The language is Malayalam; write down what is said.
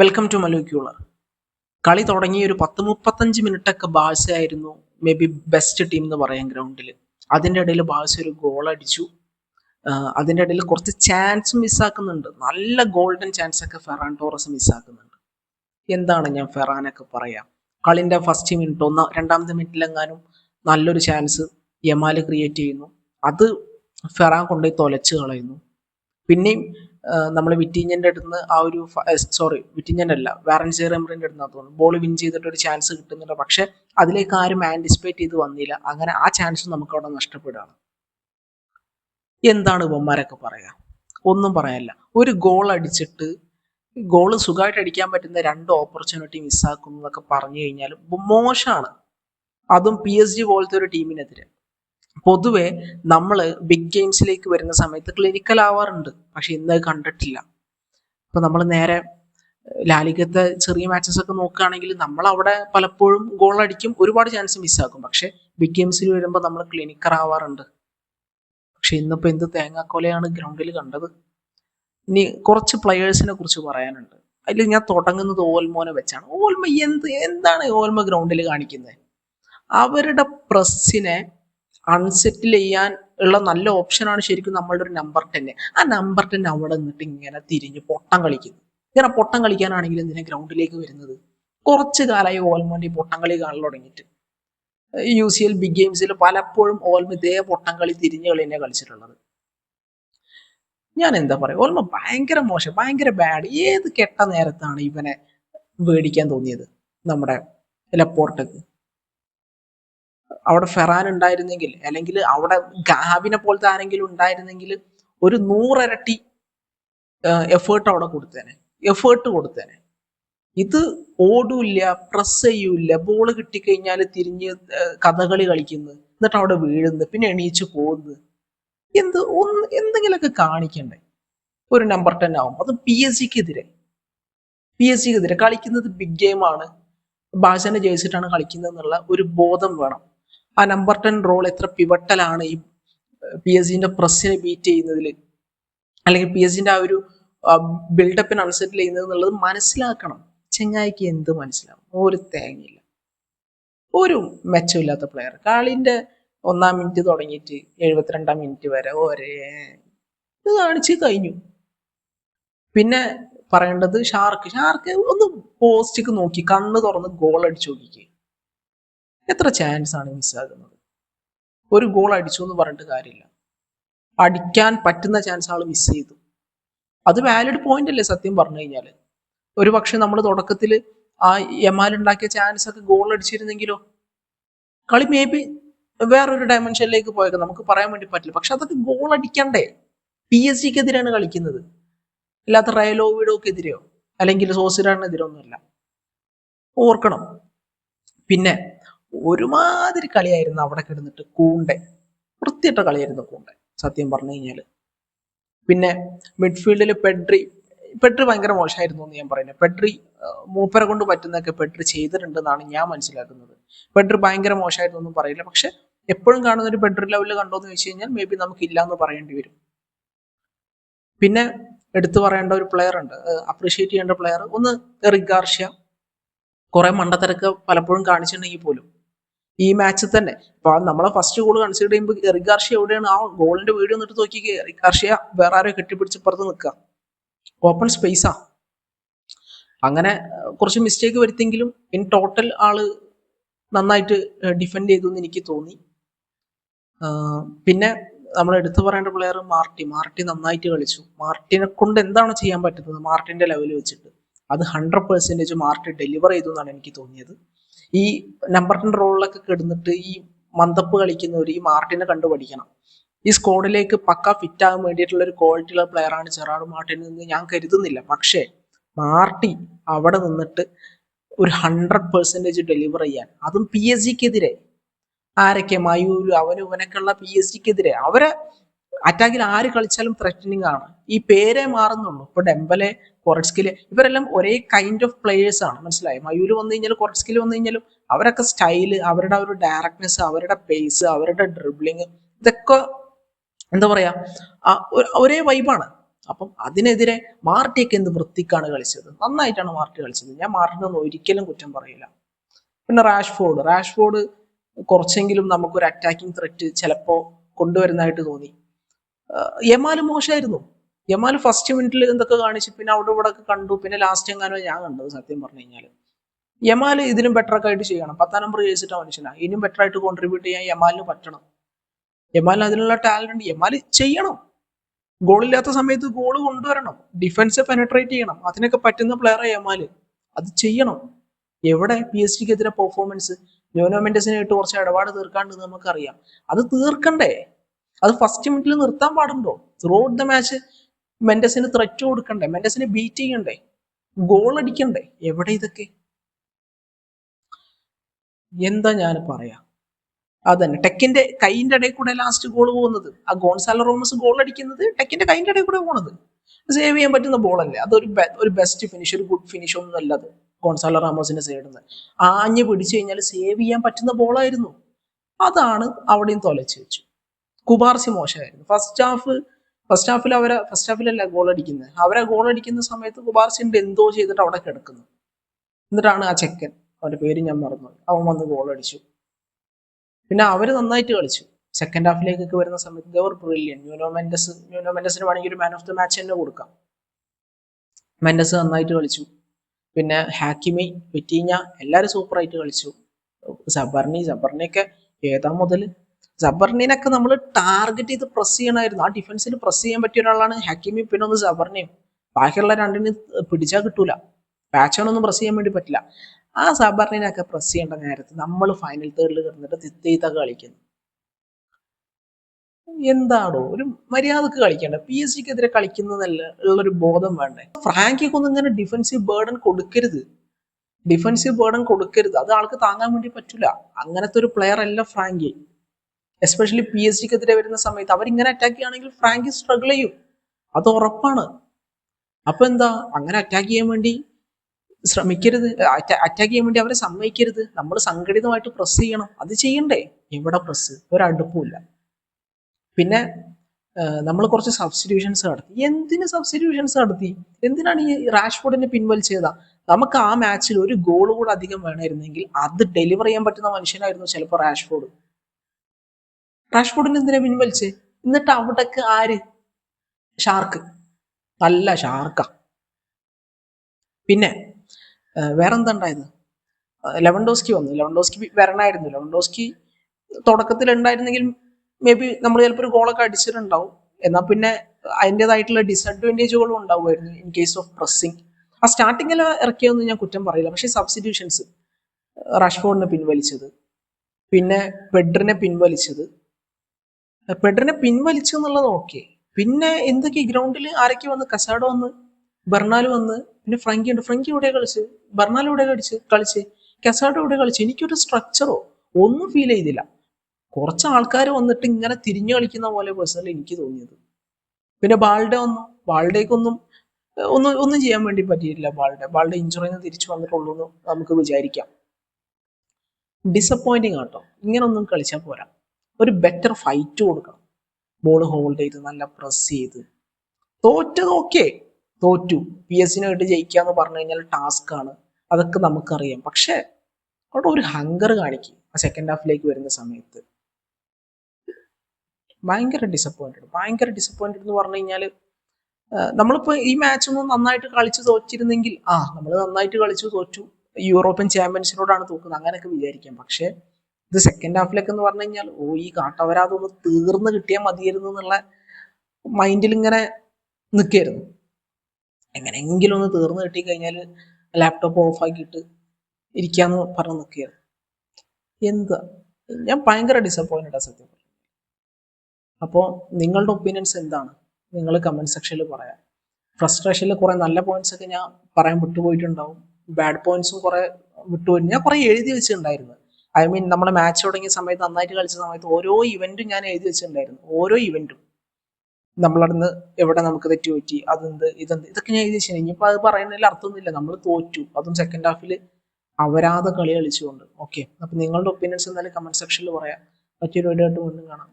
വെൽക്കം ടു മലൂക്യൂളർ കളി തുടങ്ങിയ ഒരു പത്ത് മുപ്പത്തഞ്ച് മിനിറ്റ് ഒക്കെ ബാഴ്സ ആയിരുന്നു മേ ബി ബെസ്റ്റ് ടീം എന്ന് പറയാം ഗ്രൗണ്ടിൽ അതിന്റെ ഇടയിൽ ബാഴ്സ ഒരു ഗോൾ അടിച്ചു. അതിന്റെ ഇടയിൽ കുറച്ച് ചാൻസ് മിസ്സാക്കുന്നുണ്ട് നല്ല ഗോൾഡൻ ചാൻസ് ഒക്കെ ഫെറാൻ ടോറസ് മിസ്സാക്കുന്നുണ്ട് എന്താണ് ഞാൻ ഫെറാനൊക്കെ പറയാം? കളിന്റെ ഫസ്റ്റ് മിനിറ്റ് ഒന്ന് രണ്ടാമത്തെ മിനിറ്റിലെങ്ങാനും നല്ലൊരു ചാൻസ് യമാൽ ക്രിയേറ്റ് ചെയ്യുന്നു. അത് ഫെറാൻ കൊണ്ടുപോയി തൊലച്ച് കളയുന്നു. പിന്നെയും നമ്മൾ വിറ്റിഞ്ഞന്റെ അടുത്ത് ആ ഒരു സോറി വിറ്റിഞ്ഞന്റെ അല്ല വാറൻസി റെമറിന്റെ അടുത്ത് തോന്നുന്നു ബോൾ വിൻ ചെയ്തിട്ട് ഒരു ചാൻസ് കിട്ടുന്നുണ്ട്. പക്ഷെ അതിലേക്ക് ആരും ആന്റിസിപ്പേറ്റ് ചെയ്ത് വന്നില്ല. അങ്ങനെ ആ ചാൻസ് നമുക്ക് അവിടെ നഷ്ടപ്പെടുകയാണ്. എന്താണ് ഇവന്മാരൊക്കെ പറയുക? ഒന്നും പറയാനില്ല ഒരു ഗോൾ അടിച്ചിട്ട് ഗോൾ സുഖമായിട്ട് അടിക്കാൻ പറ്റുന്ന രണ്ട് ഓപ്പർച്യൂണിറ്റി മിസ്സാക്കുന്നു എന്നൊക്കെ പറഞ്ഞു കഴിഞ്ഞാൽ മോശമാണ്. അതും പി എസ് ജി പോലത്തെ ഒരു ടീമിനെതിരെ. പൊതുവെ നമ്മൾ ബിഗ് ഗെയിംസിലേക്ക് വരുന്ന സമയത്ത് ക്ലിനിക്കൽ ആവാറുണ്ട് പക്ഷെ ഇന്ന് കണ്ടിട്ടില്ല. ഇപ്പൊ നമ്മൾ നേരെ ലാലികത്തെ ചെറിയ മാച്ചസ് ഒക്കെ നോക്കുകയാണെങ്കിൽ നമ്മൾ അവിടെ പലപ്പോഴും ഗോൾ അടിക്കും ഒരുപാട് ചാൻസ് മിസ്സാക്കും പക്ഷെ ബിഗ് ഗെയിംസിൽ വരുമ്പോൾ നമ്മൾ ക്ലിനിക്കർ ആവാറുണ്ട് പക്ഷെ ഇന്നിപ്പോൾ എന്ത് തേങ്ങാക്കൊലയാണ് ഗ്രൗണ്ടിൽ കണ്ടത്. ഇനി കുറച്ച് പ്ലെയേഴ്സിനെ കുറിച്ച് പറയാനുണ്ട്. അതിൽ ഞാൻ തുടങ്ങുന്നത് ഓൽമോനെ വെച്ചാണ്. ഓൽമ എന്ത് എന്താണ് ഓൽമ ഗ്രൗണ്ടിൽ കാണിക്കുന്നത് അവരുടെ പ്രസ്സിനെ അൺസെറ്റിൽ ചെയ്യാൻ ഉള്ള നല്ല ഓപ്ഷനാണ് ശരിക്കും നമ്മളുടെ ഒരു നമ്പർ ടെൻ ആ നമ്പർ ടെൻ അവിടെ നിന്നിട്ട് ഇങ്ങനെ തിരിഞ്ഞ് പൊട്ടം കളിക്കുന്നു. ഇങ്ങനെ പൊട്ടം കളിക്കാനാണെങ്കിൽ എന്തിനാ ഗ്രൗണ്ടിലേക്ക് വരുന്നത്? കുറച്ച് കാലമായി ഓൽമോന്റെ പൊട്ടം കളി കാണാൻ തുടങ്ങിയിട്ട്. യു സി എൽ ബിഗ് ഗെയിംസിൽ പലപ്പോഴും ഓൽമ ഇതേ പൊട്ടം കളി തിരിഞ്ഞ് കളി തന്നെ കളിച്ചിട്ടുള്ളത്. ഞാൻ എന്താ പറയാ ഓൽമ ഭയങ്കര മോശം ഭയങ്കര ബാഡ് ഏത് കെട്ട നേരത്താണ് ഇവനെ മേടിക്കാൻ തോന്നിയത് നമ്മുടെ ലപ്പോർട്ടക്ക് അവിടെ ഫെറാൻ ഉണ്ടായിരുന്നെങ്കിൽ അല്ലെങ്കിൽ അവിടെ ഗാബിനെ പോലത്തെ ആരെങ്കിലും ഉണ്ടായിരുന്നെങ്കിൽ ഒരു നൂറരട്ടി എഫേർട്ട് അവിടെ കൊടുത്തേനെ. എഫേർട്ട് കൊടുത്തേനെ. ഇത് ഓടൂല്ല പ്രസ് ചെയ്യൂല ബോൾ കിട്ടിക്കഴിഞ്ഞാൽ തിരിഞ്ഞ് കഥകളി കളിക്കുന്നു എന്നിട്ട് അവിടെ വീഴുന്നു പിന്നെ എണീച്ച് പോകുന്നു. എന്ത് ഒന്ന് എന്തെങ്കിലുമൊക്കെ കാണിക്കണ്ടേ? ഒരു നമ്പർ ടെൻ ആവും അത് പി എസ് സിക്കെതിരെ പി എസ് സിക്കെതിരെ കളിക്കുന്നത് ബിഗ് ഗെയിമാണ് ബാഴ്സനെ ജയിച്ചിട്ടാണ് കളിക്കുന്നത് എന്നുള്ള ഒരു ബോധം വേണം. ആ നമ്പർ ടെൻ റോൾ എത്ര പിവട്ടലാണ് ഈ പി എസ് സിന്റെ പ്രസ്സിനെ ബീറ്റ് ചെയ്യുന്നതിൽ അല്ലെങ്കിൽ പി എസ് സിന്റെ ആ ഒരു ബിൽഡപ്പിന് അൺസെറ്റിൽ ചെയ്യുന്നത് എന്നുള്ളത് മനസ്സിലാക്കണം. ചെങ്ങായിക്ക് എന്ത് മനസ്സിലാവും? ഒരു തേങ്ങയില്ല. ഒരു മെച്ചമില്ലാത്ത പ്ലെയർ കാളിന്റെ ഒന്നാം മിനിറ്റ് തുടങ്ങിയിട്ട് എഴുപത്തിരണ്ടാം മിനിറ്റ് വരെ ഒരേ ഇത് കാണിച്ച് കഴിഞ്ഞു. പിന്നെ പറയേണ്ടത് ഷാർക്ക്. ഷാർക്ക് ഒന്ന് പോസ്റ്റിക്ക് നോക്കി. കണ്ണ് തുറന്ന് ഗോൾ അടിച്ചു നോക്കിക്കേ. എത്ര ചാൻസ് ആണ് മിസ്സാകുന്നത് ഒരു ഗോൾ അടിച്ചു എന്ന് പറഞ്ഞിട്ട് കാര്യമില്ല. അടിക്കാൻ പറ്റുന്ന ചാൻസ് ആൾ മിസ് ചെയ്തു. അത് വാലിഡ് പോയിന്റ് അല്ലേ സത്യം പറഞ്ഞു കഴിഞ്ഞാൽ ഒരു പക്ഷെ നമ്മൾ തുടക്കത്തിൽ ആ യമാൽ ഉണ്ടാക്കിയ ചാൻസ് ഒക്കെ ഗോൾ അടിച്ചിരുന്നെങ്കിലോ? കളി മേ ബി വേറൊരു ഡയമെൻഷനിലേക്ക് പോയേക്കാം. നമുക്ക് പറയാൻ വേണ്ടി പറ്റില്ല. പക്ഷെ അതൊക്കെ ഗോൾ അടിക്കണ്ടേ? പി എസ് സിക്കെതിരാണ് കളിക്കുന്നത്. അല്ലാത്ത റയലോവിഡോക്കെതിരെയോ അല്ലെങ്കിൽ സോസിറാനെതിരോ ഒന്നുമല്ല. ഓർക്കണം. പിന്നെ ഒരുമാതിരി കളിയായിരുന്നു അവിടെ കിടന്നിട്ട് കൂണ്ടെ വൃത്തിയിട്ട കളിയായിരുന്നു കൂണ്ടെ സത്യം പറഞ്ഞു കഴിഞ്ഞാൽ പിന്നെ മിഡ്ഫീൽഡിൽ പെഡ്രി പെട്രി ഭയങ്കര മോശമായിരുന്നു എന്ന് ഞാൻ പറയുന്നത്. പെട്രി മൂപ്പരെ കൊണ്ട് പറ്റുന്നൊക്കെ പെട്രി ചെയ്തിട്ടുണ്ടെന്നാണ് ഞാൻ മനസ്സിലാക്കുന്നത്. പെട്രി ഭയങ്കര മോശമായിരുന്നു ഒന്നും പറയില്ല. പക്ഷെ എപ്പോഴും കാണുന്ന ഒരു പെട്രി ലെവലിൽ കണ്ടോ എന്ന് ചോദിച്ചു കഴിഞ്ഞാൽ മേ ബി നമുക്ക് ഇല്ല എന്ന് പറയേണ്ടി വരും. പിന്നെ എടുത്തു പറയേണ്ട ഒരു പ്ലെയർ ഉണ്ട്. അപ്രീഷിയേറ്റ് ചെയ്യേണ്ട പ്ലെയർ ഒന്ന് റിഗാർഷ്യ. കുറെ മണ്ടത്തിരക്ക് പലപ്പോഴും കാണിച്ചിട്ടുണ്ടെങ്കിൽ പോലും. ഈ മാച്ചിൽ തന്നെ. അപ്പൊ നമ്മളെ ഫസ്റ്റ് ഗോൾ കൺസിഡർ ചെയ്യുമ്പോൾ റിഗാർഷ്യ എവിടെയാണ്? ആ ഗോളിന്റെ വീഡിയോ എന്നിട്ട് നോക്കി റിഗാർഷ്യ വേറെ ആരോ കെട്ടിപ്പിടിച്ച് പുറത്ത് നിൽക്കുക ഓപ്പൺ സ്പേസാ അങ്ങനെ കുറച്ച് മിസ്റ്റേക്ക് വരുത്തെങ്കിലും ഇൻ ടോട്ടൽ ആൾ നന്നായിട്ട് ഡിഫെൻഡ് ചെയ്തു എന്ന് എനിക്ക് തോന്നി. പിന്നെ നമ്മൾ എടുത്തു പറയേണ്ട പ്ലെയർ മാർട്ടി. മാർട്ടി നന്നായിട്ട് കളിച്ചു. മാർട്ടിനെ കൊണ്ട് എന്താണ് ചെയ്യാൻ പറ്റുന്നത്? മാർട്ടിന്റെ ലെവൽ വെച്ചിട്ട്. അത് ഹൺഡ്രഡ് പെർസെന്റേജ് മാർട്ടി ഡെലിവർ ചെയ്തു എന്നാണ് എനിക്ക് തോന്നിയത്. ഈ നമ്പർ ടെൻ റോളിലൊക്കെ കിടന്നിട്ട് ഈ മന്ദപ്പ് കളിക്കുന്നവർ ഈ മാർട്ടിനെ കണ്ടു പഠിക്കണം. ഈ സ്ക്വാഡിലേക്ക് പക്ക ഫിറ്റ് ആകാൻ വേണ്ടിയിട്ടുള്ള ഒരു ക്വാളിറ്റിയുള്ള പ്ലെയർ ആണ് ജെറാഡ് മാർട്ടിൻ എന്ന് ഞാൻ കരുതുന്നില്ല. പക്ഷേ മാർട്ടി അവിടെ നിന്നിട്ട് ഒരു ഹൺഡ്രഡ് പെർസെന്റേജ് ഡെലിവർ ചെയ്യാൻ. അതും പി എസ് ജിക്കെതിരെ ആരൊക്കെ? മയൂരു അവനും ഇവനൊക്കെയുള്ള പി എസ് ജിക്കെതിരെ അവരെ അറ്റാക്കിൽ ആര് കളിച്ചാലും ത്രെറ്റനിങ് ആണ്. ഈ പേരെ മാറുന്നുള്ളൂ. ഇപ്പൊ ഡെമ്പലെ കൊറസ്കിൽ ഇവരെല്ലാം ഒരേ കൈൻഡ് ഓഫ് പ്ലേയേഴ്സ് ആണ്. മനസ്സിലായി? മയൂര് വന്നു കഴിഞ്ഞാലും കൊറസ്കിൽ വന്നു കഴിഞ്ഞാലും അവരൊക്കെ സ്റ്റൈൽ അവരുടെ ഒരു ഡയറക്ട്നെസ് അവരുടെ പേസ് അവരുടെ ഡ്രിബ്ലിങ് ഇതൊക്കെ എന്താ പറയാ ഒരേ വൈബാണ് അപ്പം അതിനെതിരെ മാർട്ടിയൊക്കെ എന്ത് വൃത്തിക്കാണ് കളിച്ചത്? നന്നായിട്ടാണ് മാർട്ടി കളിച്ചത്. ഞാൻ മാർട്ടിനൊന്നും ഒരിക്കലും കുറ്റം പറയില്ല. പിന്നെ റാഷ്ഫോർഡ് റാഷ്ഫോർഡ് കുറച്ചെങ്കിലും നമുക്കൊരു അറ്റാക്കിംഗ് ത്രെറ്റ് ചിലപ്പോ കൊണ്ടുവരുന്നതായിട്ട് തോന്നി. യമാൽ മോശമായിരുന്നു യമാൽ ഫസ്റ്റ് മിനിറ്റിൽ എന്തൊക്കെ കാണിച്ചു പിന്നെ അവിടെ ഇവിടെ ഒക്കെ കണ്ടു പിന്നെ ലാസ്റ്റ് എങ്ങാനോ ഞാൻ കണ്ടത് സത്യം പറഞ്ഞു കഴിഞ്ഞാൽ യമാൽ ഇതിനും ബെറ്റർ ഒക്കെ ആയിട്ട് ചെയ്യണം. പത്താം നമ്പർ ചെയ്തിട്ട് മനുഷ്യനാണ് ഇനിയും ബെറ്റർ ആയിട്ട് കോൺട്രിബ്യൂട്ട് ചെയ്യാൻ യമാലിന് പറ്റണം. യമാലിന് അതിനുള്ള ടാലന്റ് ഉണ്ട്. യമാൽ ചെയ്യണം. ഗോളില്ലാത്ത സമയത്ത് ഗോൾ കൊണ്ടുവരണം. ഡിഫൻസ് പെനട്രേറ്റ് ചെയ്യണം. അതിനൊക്കെ പറ്റുന്ന പ്ലെയർ യമാൽ അത് ചെയ്യണം. എവിടെ പി എസ് ജിക്കെതിരെ പെർഫോമൻസ് ലിയോനോ മെൻഡസിനെ ഇട്ട് കുറച്ച് ഇടപാട് തീർക്കാണ്ട് നമുക്കറിയാം. അത് തീർക്കണ്ടേ? അത് ഫസ്റ്റ് മിനിറ്റിൽ നിർത്താൻ പാടുണ്ടോ? ത്രൂ ഔട്ട് ദ മാച്ച് മെൻഡസിന് ത്രെറ്റ് കൊടുക്കണ്ടേ? മെൻഡസിന് ബീറ്റ് ചെയ്യണ്ടേ? ഗോൾ അടിക്കണ്ടേ? എവിടെ ഇതൊക്കെ? എന്താ ഞാൻ പറയാ? അതന്നെ. ടെക്കിന്റെ കൈയിന്റെ ഇടയിൽ കൂടെ ലാസ്റ്റ് ഗോൾ പോകുന്നത്. ആ ഗോൺസാല റോമസ് ഗോൾ അടിക്കുന്നത് ടെക്കിന്റെ കൈയിന്റെ ഇടയിൽ കൂടെ പോകുന്നത് സേവ് ചെയ്യാൻ പറ്റുന്ന ബോളല്ലേ അതൊരു ഒരു ബെസ്റ്റ് ഫിനിഷ് ഒരു ഗുഡ് ഫിനിഷ് ഒന്നും അല്ല അത് ഗോൺസാലോ റാമോസിന്റെ സൈഡിൽ നിന്ന് ആഞ്ഞ് പിടിച്ചു കഴിഞ്ഞാൽ സേവ് ചെയ്യാൻ പറ്റുന്ന ബോളായിരുന്നു അതാണ് അവിടെയും തൊലച്ച് വെച്ചു. കുബാർസി മോശമായിരുന്നു. ഫസ്റ്റ് ഹാഫ് ഫസ്റ്റ് ഹാഫിൽ അവരെ ഫസ്റ്റ് ഹാഫിലല്ല ഗോൾ അടിക്കുന്നത് അവരെ ഗോൾ അടിക്കുന്ന സമയത്ത് കുബാർസിന്റെ എന്തോ ചെയ്തിട്ട് അവിടെ കിടക്കുന്നു. എന്നിട്ടാണ് ആ ചെക്കൻ അവന്റെ പേര് ഞാൻ മറന്നു അവൻ വന്ന് ഗോൾ അടിച്ചു. പിന്നെ അവർ നന്നായിട്ട് കളിച്ചു. സെക്കൻഡ് ഹാഫിലേക്കൊക്കെ വരുന്ന സമയത്ത് ദേവർ ബ്രില്യൻ ന്യൂനോ മെൻഡസ് ന്യൂനോ മെൻഡസിന് വേണമെങ്കിൽ ഒരു മാൻ ഓഫ് ദ മാച്ച് തന്നെ കൊടുക്കാം. മെൻഡസ് നന്നായിട്ട് കളിച്ചു. പിന്നെ ഹാക്കിമി വിറ്റീഞ്ഞ എല്ലാവരും സൂപ്പറായിട്ട് കളിച്ചു. സബർണി സബർണിയൊക്കെ ഏതാ മുതൽ സബർണിനൊക്കെ നമ്മൾ ടാർഗറ്റ് ചെയ്ത് പ്രസ് ചെയ്യണമായിരുന്നു. ആ ഡിഫൻസിൽ പ്രസ് ചെയ്യാൻ പറ്റിയ ഒരാളാണ് ഹാക്കിമി പിന്നെ ഒന്ന് ജബർണിയും ബാക്കിയുള്ള രണ്ടിന് പിടിച്ചാൽ കിട്ടൂല. പാച്ചോണൊന്നും പ്രസ് ചെയ്യാൻ വേണ്ടി പറ്റില്ല. ആ സബർണിനൊക്കെ പ്രസ് ചെയ്യേണ്ട നേരത്ത് നമ്മൾ ഫൈനൽ തേർഡിൽ കിടന്നിട്ട് തിത്തീത്ത കളിക്കുന്നു. എന്താണോ? ഒരു മര്യാദയ്ക്ക് കളിക്കേണ്ട. പി എസ് സിക്കെതിരെ കളിക്കുന്നതല്ല ഉള്ളൊരു ബോധം വേണ്ടേ? ഫ്രാങ്കിക്കൊന്നും ഇങ്ങനെ ഡിഫൻസീവ് ബേർഡൻ കൊടുക്കരുത്. ഡിഫൻസീവ് ബേർഡൻ കൊടുക്കരുത്. അത് ആൾക്ക് താങ്ങാൻ വേണ്ടി പറ്റില്ല അങ്ങനത്തെ ഒരു പ്ലെയർ അല്ല ഫ്രാങ്കി. എസ്പെഷ്യലി പി എസ് ജിക്കെതിരെ വരുന്ന സമയത്ത് അവരിങ്ങനെ അറ്റാക്ക് ചെയ്യുകയാണെങ്കിൽ ഫ്രാങ്കി സ്ട്രഗിൾ ചെയ്യും. അത് ഉറപ്പാണ്. അപ്പൊ എന്താ? അങ്ങനെ അറ്റാക്ക് ചെയ്യാൻ വേണ്ടി ശ്രമിക്കരുത്. അറ്റാക്ക് ചെയ്യാൻ വേണ്ടി അവരെ സമ്മതിക്കരുത്. നമ്മൾ സംഘടിതമായിട്ട് പ്രസ് ചെയ്യണം. അത് ചെയ്യണ്ടേ? എവിടെ പ്രസ് ഒരടുപ്പില്ല പിന്നെ നമ്മൾ കുറച്ച് സബ്സ്റ്റിറ്റ്യൂഷൻസ് നടത്തി. എന്തിന് സബ്സ്റ്റിറ്റ്യൂഷൻസ് നടത്തി? എന്തിനാണ് ഈ റാഷ്ഫോർഡിനെ പിൻവലിച്ചതാ? നമുക്ക് ആ മാച്ചിൽ ഒരു ഗോൾ കൂടെ അധികം വേണമായിരുന്നെങ്കിൽ അത് ഡെലിവർ ചെയ്യാൻ പറ്റുന്ന മനുഷ്യനായിരുന്നു ചിലപ്പോൾ റാഷ്ഫോർഡ് റാഷ്ഫോർഡിനെ എന്തിനാ പിൻവലിച്ചേ എന്നിട്ട് അവിടേക്ക് ആര്? ഷാർക്ക് നല്ല ഷാർക്കാ പിന്നെ വേറെന്താ ഉണ്ടായത്? ലെവൻഡോസ്കി വന്നു. ലെവൻഡോസ്കി വരണമായിരുന്നു ലെവൻഡോസ്കി തുടക്കത്തിൽ ഉണ്ടായിരുന്നെങ്കിൽ മേ ബി നമ്മൾ ചിലപ്പോൾ ഒരു ഗോളൊക്കെ അടിച്ചിട്ടുണ്ടാവും. എന്നാൽ പിന്നെ അതിന്റെതായിട്ടുള്ള ഡിസഡ്വാന്റേജുകളും ഉണ്ടാവുമായിരുന്നു ഇൻ കേസ് ഓഫ് പ്രസ്സിങ് ആ സ്റ്റാർട്ടിങ്ങിൽ ഇറക്കിയൊന്നും ഞാൻ കുറ്റം പറയില്ല. പക്ഷേ സബ്സ്റ്റിറ്റ്യൂഷൻസ് റഷ്ഫോർഡിനെ പിൻവലിച്ചത്. പിന്നെ പെഡ്രിനെ പിൻവലിച്ചത്. പെഡ്രിനെ പിൻവലിച്ചു എന്നുള്ളത് ഓക്കെ പിന്നെ എന്തൊക്കെ? ഗ്രൗണ്ടിൽ ആരൊക്കെ വന്ന്? കസാഡോ വന്ന് ബർണാൽ വന്ന് പിന്നെ ഫ്രങ്കി ഉണ്ട്. ഫ്രങ്കി ഇവിടെ കളിച്ച്? ബർണാൽ ഇവിടെ കളിച്ച്? കളിച്ച്. കസാഡോ ഇവിടെ കളിച്ച്? എനിക്കൊരു സ്ട്രക്ചറോ ഒന്നും ഫീൽ ചെയ്തില്ല. കുറച്ച് ആൾക്കാർ വന്നിട്ട് ഇങ്ങനെ തിരിഞ്ഞു കളിക്കുന്ന പോലെ പേഴ്സണലി എനിക്ക് തോന്നിയത്. പിന്നെ ബാൾഡെ വന്നു. ബാൾഡേക്കൊന്നും ഒന്നും ഒന്നും ചെയ്യാൻ വേണ്ടി പറ്റിയിട്ടില്ല ബാൾഡെ. ബാൾഡെ ഇഞ്ചുറി തിരിച്ചു വന്നിട്ടുള്ളൂ എന്ന് നമുക്ക് വിചാരിക്കാം. ഡിസപ്പോയിന്റിങ് ആട്ടോ. ഇങ്ങനൊന്നും കളിച്ചാൽ പോരാ. ഒരു ബെറ്റർ ഫൈറ്റ് കൊടുക്കണം. ബോൾ ഹോൾഡ് ചെയ്ത് നല്ല പ്രസ് ചെയ്ത്. തോറ്റത് ഓക്കെ തോറ്റു. പി എസ് കിട്ടി ജയിക്കുക എന്ന് പറഞ്ഞു കഴിഞ്ഞാൽ ടാസ്ക് ആണ്. അതൊക്കെ നമുക്കറിയാം. പക്ഷേ അവിടെ ഒരു ഹങ്കർ കാണിക്കും. ആ സെക്കൻഡ് ഹാഫിലേക്ക് വരുന്ന സമയത്ത്. ഭയങ്കര ഡിസപ്പോയിന്റഡ് ഭയങ്കര ഡിസപ്പോയിന്റഡ് എന്ന് പറഞ്ഞു കഴിഞ്ഞാൽ നമ്മളിപ്പോൾ ഈ മാച്ചൊന്നും നന്നായിട്ട് കളിച്ച് തോറ്റിരുന്നെങ്കിൽ ആ നമ്മൾ നന്നായിട്ട് കളിച്ചു തോറ്റു. യൂറോപ്യൻ ചാമ്പ്യൻസിനോടാണ് തോക്കുന്നത്. അങ്ങനെയൊക്കെ വിചാരിക്കാം. പക്ഷേ ഇത് സെക്കൻഡ് ഹാഫിലേക്ക് എന്ന് പറഞ്ഞു കഴിഞ്ഞാൽ ഓ ഈ കാട്ടവരാതൊന്ന് തീർന്ന് കിട്ടിയാൽ മതിയായിരുന്നു എന്നുള്ള മൈൻഡിൽ ഇങ്ങനെ നിൽക്കായിരുന്നു എങ്ങനെയെങ്കിലും ഒന്ന് തീർന്ന് കിട്ടി കഴിഞ്ഞാൽ ലാപ്ടോപ്പ് ഓഫ് ആക്കിയിട്ട് ഇരിക്കാന്ന് പറഞ്ഞ് നിൽക്കുകയാണ് എന്താ ഞാൻ ഭയങ്കര ഡിസപ്പോയിന്റഡ് സത്യം അപ്പോൾ നിങ്ങളുടെ ഒപ്പീനിയൻസ് എന്താണ്? നിങ്ങൾ കമന്റ് സെക്ഷനിൽ പറയാം. ഫ്രസ്ട്രേഷനിൽ കുറേ നല്ല പോയിന്റ്സ് ഒക്കെ ഞാൻ പറയാൻ വിട്ടുപോയിട്ടുണ്ടാവും. ബാഡ് പോയിന്റ്സും കുറേ വിട്ടുപോയി. ഞാൻ കുറേ എഴുതി വെച്ചിട്ടുണ്ടായിരുന്നു. ഐ മീൻ നമ്മുടെ മാച്ച് തുടങ്ങിയ സമയത്ത് നന്നായിട്ട് കളിച്ച സമയത്ത് ഓരോ ഇവന്റും ഞാൻ എഴുതി വെച്ചിട്ടുണ്ടായിരുന്നു. ഓരോ ഇവന്റും നമ്മളവിടുന്ന് എവിടെ നമുക്ക് തെറ്റ് പറ്റി അതെന്ത് ഇതെന്ത് ഇതൊക്കെ ഞാൻ എഴുതി വെച്ചു ഇനിയിപ്പോൾ അത് പറയുന്നതിൽ അർത്ഥമൊന്നുമില്ല. നമ്മൾ തോറ്റു. അതും സെക്കൻഡ് ഹാഫിൽ അവരാതെ കളി കളിച്ചുകൊണ്ട്. ഓക്കെ അപ്പൊ നിങ്ങളുടെ ഒപ്പീനിയൻസ് എന്തായാലും കമന്റ് സെക്ഷനിൽ പറയാം. മറ്റൊരു വീഡിയോ ആയിട്ട് വീണ്ടും കാണാം.